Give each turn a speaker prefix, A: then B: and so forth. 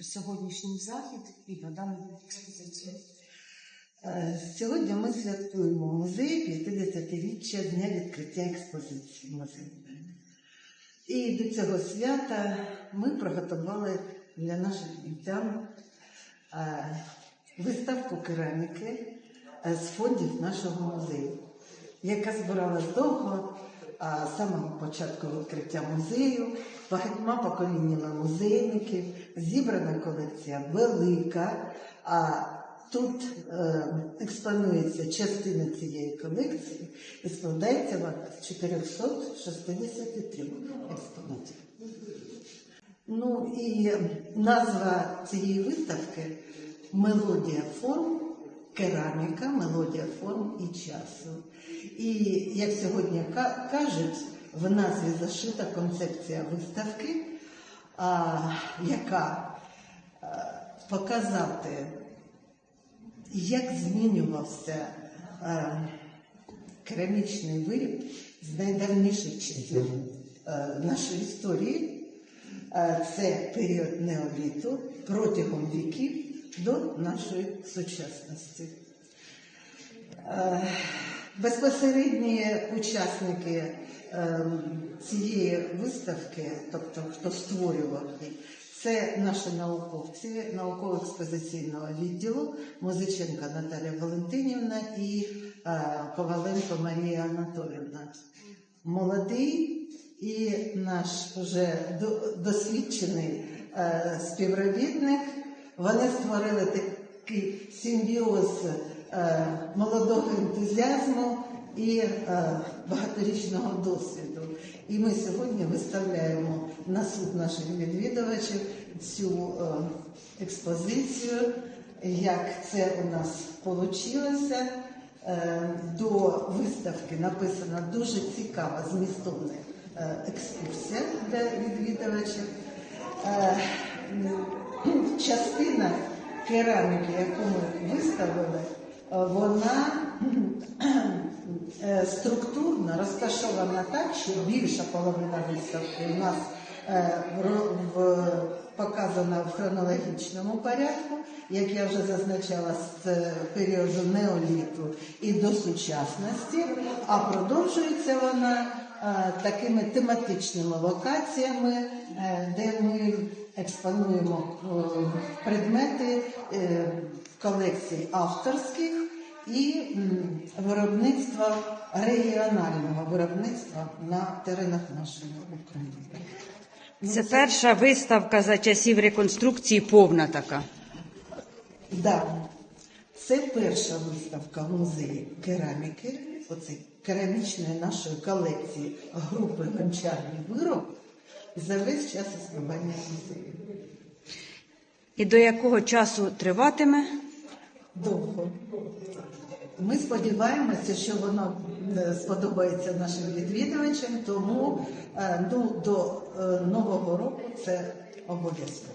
A: Сьогоднішній захід і на експозицію.
B: Е, Сьогодні ми святкуємо в музеї 50-річчя дня відкриття експозиції музею. І до цього свята ми приготували для наших дітям е, виставку кераміки е, з фондів нашого музею, яка збиралась довго, а з самого початку відкриття музею, багатьма поколіннями музейників, зібрана колекція велика. А тут е, експонується частина цієї колекції і складається вона з 463 експонатів. Ну і назва цієї виставки Мелодія форм, кераміка, мелодія форм і часу. І як сьогодні кажуть, в назві зашита концепція виставки, яка показати, як змінювався керамічний виріб з найдавніших часів нашої історії. Це період неоліту протягом віків до нашої сучасності. Е, Безпосередні учасники е, цієї виставки, тобто хто створював її, це наші науковці науково-експозиційного відділу Музиченка Наталя Валентинівна і е, Коваленко Марія Анатолівна. Молодий і наш вже досвідчений співробітник. Вони створили такий симбіоз е, молодого ентузіазму і е, багаторічного досвіду. І ми сьогодні виставляємо на суд наших відвідувачів цю е, експозицію, як це у нас вийшло. До виставки написана дуже цікава змістовна екскурсія для відвідувачів. Частина кераміки, яку ми виставили, е, вона е, структурно розташована так, що більша половина виставки у нас е, показана в хронологічному порядку, як я вже зазначала, з періоду неоліту і до сучасності, а продовжується вона такими тематичними локаціями, е, де ми експонуємо е, предмети е, колекцій авторських і виробництва регіонального виробництва на теренах нашої України.
C: Це перша виставка за часів реконструкції повна така.
B: Да. Це перша виставка в музеї кераміки, оце керамічної нашої колекції групи гончарні вироби за весь час існування музею.
C: І до якого часу триватиме?
B: Довго. Ми сподіваємося, що воно е, сподобається нашим відвідувачам, тому е, ну, до е, Нового року це обов'язково.